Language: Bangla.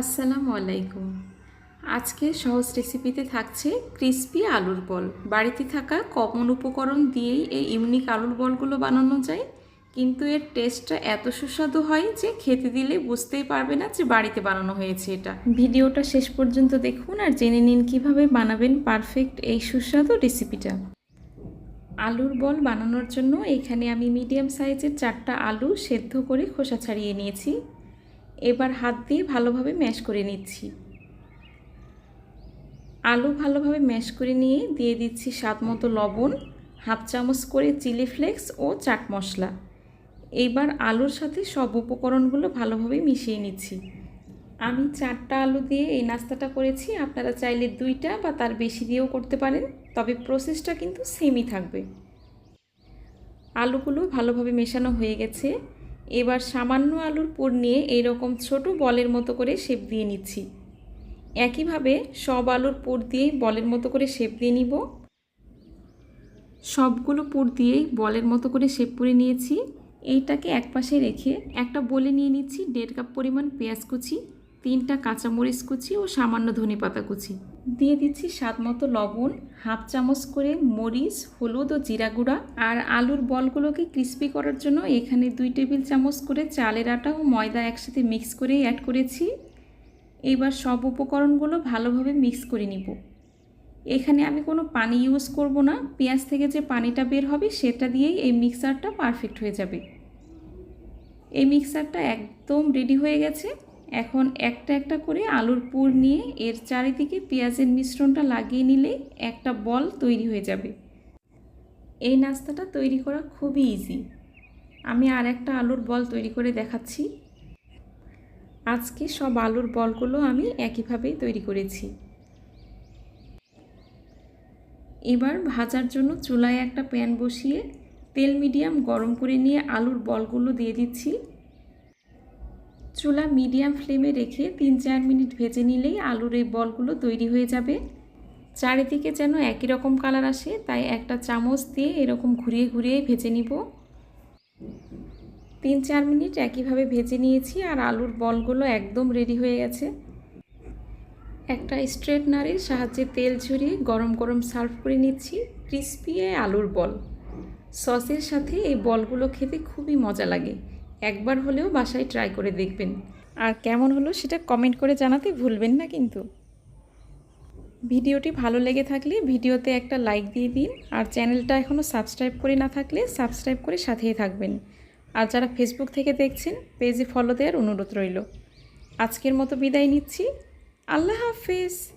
আসসালামু আলাইকুম। আজকে সহজ রেসিপিতে থাকছে ক্রিস্পি আলুর বল। বাড়িতে থাকা কমন উপকরণ দিয়েই এই ইউনিক আলুর বলগুলো বানানো যায়। কিন্তু এর টেস্টটা এত সুস্বাদু হয় যে খেতে দিলে বুঝতেই পারবে না যে বাড়িতে বানানো হয়েছে এটা। ভিডিওটা শেষ পর্যন্ত দেখুন আর জেনে নিন কীভাবে বানাবেন পারফেক্ট এই সুস্বাদু রেসিপিটা। আলুর বল বানানোর জন্য এখানে আমি মিডিয়াম সাইজের চারটা আলু সেদ্ধ করে খোসা ছাড়িয়ে নিয়েছি। এবার হাত দিয়ে ভালোভাবে ম্যাশ করে নিচ্ছি। আলু ভালোভাবে ম্যাশ করে নিয়ে দিয়ে দিচ্ছি স্বাদ মতো লবণ, হাফ চামচ করে চিলি ফ্লেক্স ও চাট মশলা। এইবার আলুর সাথে সব উপকরণগুলো ভালোভাবে মিশিয়ে নিচ্ছি। আমি চারটা আলু দিয়ে এই নাস্তাটা করেছি, আপনারা চাইলে দুইটা বা তার বেশি দিয়েও করতে পারেন, তবে প্রসেসটা কিন্তু সেমই থাকবে। আলুগুলো ভালোভাবে মেশানো হয়ে গেছে। এবার সামান্য আলুর পুর নিয়ে এইরকম ছোট বলের মতো করে শেপ দিয়ে নিচ্ছি। একইভাবে সব আলুর পুর দিয়েই বলের মতো করে শেপ দিয়ে নিব। সবগুলো পুর দিয়েই বলের মতো করে শেপ করে নিয়েছি। এইটাকে একপাশে রেখে একটা বলে নিয়ে নিচ্ছি দেড় কাপ পরিমাণ পেঁয়াজ কুচি। তিনটা কাঁচামরিচ কুচি ও সামান্য ধনে পাতা কুচি। দিয়ে দিচ্ছি স্বাদ মতো লবণ, হাফ চামচ করে মরিচ, হলুদ ও জিরা গুঁড়া আর আলুর বলগুলোকে ক্রিস্পি করার জন্য এখানে দুই টেবিল চামচ করে চালের আটা ও ময়দা একসাথে মিক্স করে অ্যাড করেছি। এবার সব উপকরণগুলো ভালোভাবে মিক্স করে নিব। এখানে আমি কোনো পানি ইউজ করব না, পেঁয়াজ থেকে যে পানিটা বের হবে সেটা দিয়েই এই মিক্সারটা পারফেক্ট হয়ে যাবে। এই মিক্সারটা একদম রেডি হয়ে গেছে। এখন একটা একটা করে আলুর পুর নিয়ে এর চারিদিকে পেঁয়াজের মিশ্রণটা লাগিয়ে নিলে একটা বল তৈরি হয়ে যাবে। এই নাস্তাটা তৈরি করা খুবই ইজি আমি আর একটা আলুর বল তৈরি করে দেখাচ্ছি। আজকে সব আলুর বলগুলো আমি একইভাবেই তৈরি করেছি। এবার ভাজার জন্য চুলায় একটা প্যান বসিয়ে তেল মিডিয়াম গরম করে নিয়ে আলুর বলগুলো দিয়ে দিচ্ছি। চুলা মিডিয়াম ফ্লেমে রেখে তিন চার মিনিট ভেজে নিলেই আলুর এই বলগুলো তৈরি হয়ে যাবে। চারিদিকে যেন একই রকম কালার আসে, তাই একটা চামচ দিয়ে এরকম ঘুরিয়ে ঘুরিয়ে ভেজে নিব। তিন চার মিনিট একইভাবে ভেজে নিয়েছি আর আলুর বলগুলো একদম রেডি হয়ে গেছে। একটা স্ট্রেটনারের সাহায্যে তেল ঝরিয়ে গরম গরম সার্ভ করে নিচ্ছি ক্রিস্পি আলুর বল। সসের সাথে এই বলগুলো খেতে খুবই মজা লাগে। একবার হলেও বাসায় ট্রাই করে দেখবেন। আর কেমন হলো সেটা কমেন্ট করে জানাতে ভুলবেন না কিন্তু। ভিডিওটি ভালো লেগে থাকলে ভিডিওতে একটা লাইক দিয়ে দিন, আর চ্যানেলটা এখনও সাবস্ক্রাইব করে না থাকলে সাবস্ক্রাইব করে সাথেই থাকবেন। আর যারা ফেসবুক থেকে দেখছেন পেজে ফলো দেওয়ার অনুরোধ রইল। আজকের মতো বিদায় নিচ্ছি। আল্লাহ হাফিজ।